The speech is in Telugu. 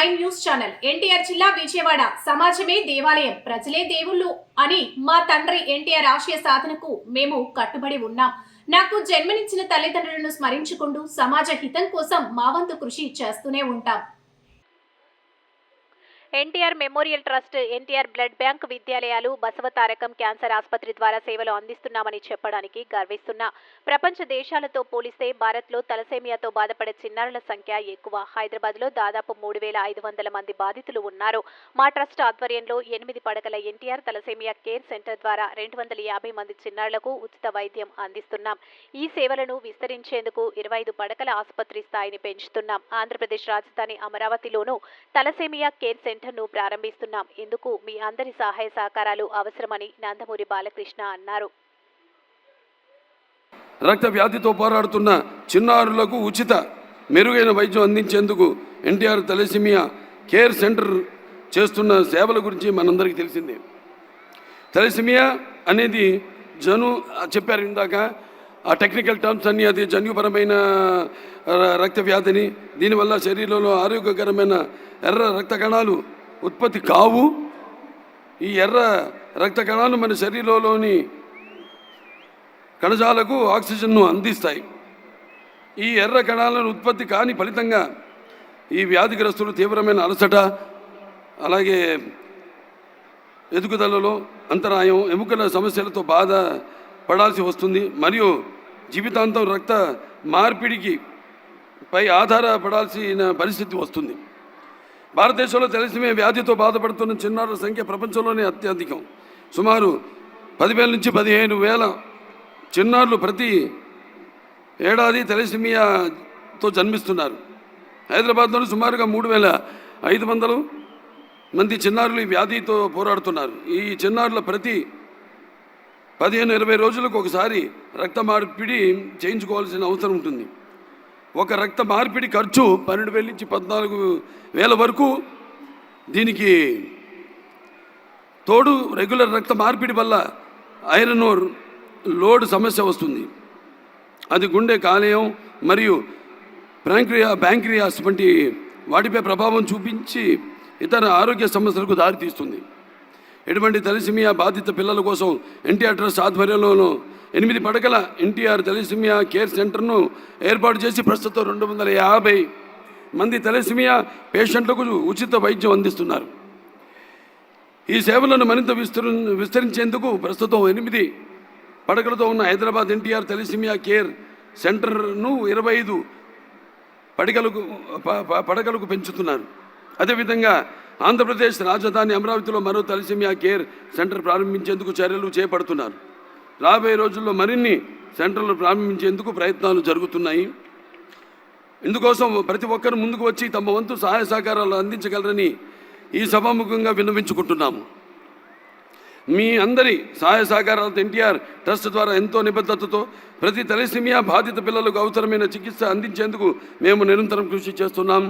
Nine news channel. ఎన్టీఆర్ జిల్లా విజయవాడ. సమాజమే దేవాలయం. ప్రజలే దేవుళ్ళు అని మా తండ్రి ఎన్టీఆర్ ఆశయ సాధనకు మేము కట్టుబడి ఉన్నాం. నాకు జన్మనిచ్చిన తల్లిదండ్రులను స్మరించుకుంటూ సమాజ హితం కోసం మా వంతు కృషి చేస్తూనే ఉంటాం. NTR memorial trust NTR blood bank విద్యాలయాలు బసవతారకం క్యాన్సర్ ఆసుపత్రి ద్వారా సేవలు అందిస్తున్నామని చెప్పడానికి గర్విస్తున్నా. ప్రపంచ దేశాలతో పోలిస్తే భారత్లో తలసేమియాతో బాధపడే చిన్నారుల సంఖ్య ఎక్కువ. హైదరాబాద్లో దాదాపు మూడు వేల ఐదు వందల మంది బాధితులు ఉన్నారు. మా ట్రస్ట్ ఆధ్వర్యంలో ఎనిమిది పడకల ఎన్టీఆర్ తలసేమియా కేర్ సెంటర్ ద్వారా రెండు వందల యాభై మంది చిన్నారులకు ఉచిత వైద్యం అందిస్తున్నాం. ఈ సేవలను విస్తరించేందుకు ఇరవై ఐదు పడకల ఆసుపత్రి స్థాయిని పెంచుతున్నాం. ఆంధ్రప్రదేశ్ రాజధాని అమరావతిలోనూ తలసేమియా కేర్ సెంటర్ సెంటర్ను ప్రారంభిస్తున్నాం. ఇందుకు మీ అందరి సహాయ సహకారాలు అవసరమని నందమూరి బాలకృష్ణ అన్నారు. రక్త వ్యాధితో పోరాడుతున్న చిన్నారులకు ఉచిత మెరుగైన వైద్యం అందించేందుకు ఎన్టీఆర్ తలసిమియా కేర్ సెంటర్ చేస్తున్న సేవల గురించి మనందరికీ తెలిసిందే. తలసిమియా అనేది జను చెప్పారు ఇందాక ఆ టెక్నికల్ టర్మ్స్ అన్నీ అది జన్యుపరమైన రక్త వ్యాధిని దీనివల్ల శరీరంలో ఆరోగ్యకరమైన ఎర్ర రక్త కణాలు ఉత్పత్తి కావు. ఈ ఎర్ర రక్త కణాలు మన శరీరంలోని కణజాలకు ఆక్సిజన్ను అందిస్తాయి. ఈ ఎర్ర కణాలను ఉత్పత్తి కాని ఫలితంగా ఈ వ్యాధిగ్రస్తులు తీవ్రమైన అలసట అలాగే ఎదుగుదలలో అంతరాయం ఎముకల సమస్యలతో బాధ పడాల్సి వస్తుంది. మరియు జీవితాంతం రక్త మార్పిడికి పై ఆధారపడాల్సిన పరిస్థితి వస్తుంది. భారతదేశంలో తెలిసిన వ్యాధితో బాధపడుతున్న చిన్నారుల సంఖ్య ప్రపంచంలోనే అత్యధికం. సుమారు పదివేల నుంచి పదిహేను వేల చిన్నారులు ప్రతి ఏడాది తెలసిమియాతో జన్మిస్తున్నారు. హైదరాబాద్లో సుమారుగా మూడు వేల ఐదు వందలు మంది చిన్నారులు ఈ వ్యాధితో పోరాడుతున్నారు. ఈ చిన్నారుల ప్రతి పదిహేను ఇరవై రోజులకు ఒకసారి రక్త మార్పిడి చేయించుకోవాల్సిన అవసరం ఉంటుంది. ఒక రక్త మార్పిడి ఖర్చు పన్నెండు వేల నుంచి పద్నాలుగు వేల వరకు. దీనికి తోడు రెగ్యులర్ రక్త మార్పిడి వల్ల ఐరన్ ఓర్ లోడ్ సమస్య వస్తుంది. అది గుండె కాలేయం మరియు ప్రాంక్రియా బ్యాంక్రియాస్ వంటి వాటిపై ప్రభావం చూపించి ఇతర ఆరోగ్య సమస్యలకు దారితీస్తుంది. ఎటువంటి తలసిమియా బాధిత పిల్లల కోసం ఎన్టీఆర్ ట్రస్ట్ ఆధ్వర్యంలోనూ ఎనిమిది పడకల ఎన్టీఆర్ తలసిమియా కేర్ సెంటర్ను ఏర్పాటు చేసి ప్రస్తుతం రెండు వందల యాభై మంది తలసిమియా పేషెంట్లకు ఉచిత వైద్యం అందిస్తున్నారు. ఈ సేవలను మరింత విస్తృ విస్తరించేందుకు ప్రస్తుతం ఎనిమిది పడకలతో ఉన్న హైదరాబాద్ ఎన్టీఆర్ తలసిమియా కేర్ సెంటర్ను ఇరవై ఐదు పడకలకు పడకలకు పెంచుతున్నారు. అదేవిధంగా ఆంధ్రప్రదేశ్ రాజధాని అమరావతిలో మరో తలసిమియా కేర్ సెంటర్ ప్రారంభించేందుకు చర్యలు చేపడుతున్నారు. రాబోయే రోజుల్లో మరిన్ని సెంటర్లు ప్రారంభించేందుకు ప్రయత్నాలు జరుగుతున్నాయి. ఇందుకోసం ప్రతి ఒక్కరు ముందుకు వచ్చి తమ వంతు సహాయ సహకారాలు అందించగలరని ఈ సభాముఖంగా విన్నవించుకుంటున్నాము. మీ అందరి సహాయ సహకారాలతో ఎన్టీఆర్ ట్రస్ట్ ద్వారా ఎంతో నిబద్ధతతో ప్రతి తలసిమియా బాధిత పిల్లలకు అవసరమైన చికిత్స అందించేందుకు మేము నిరంతరం కృషి చేస్తున్నాం.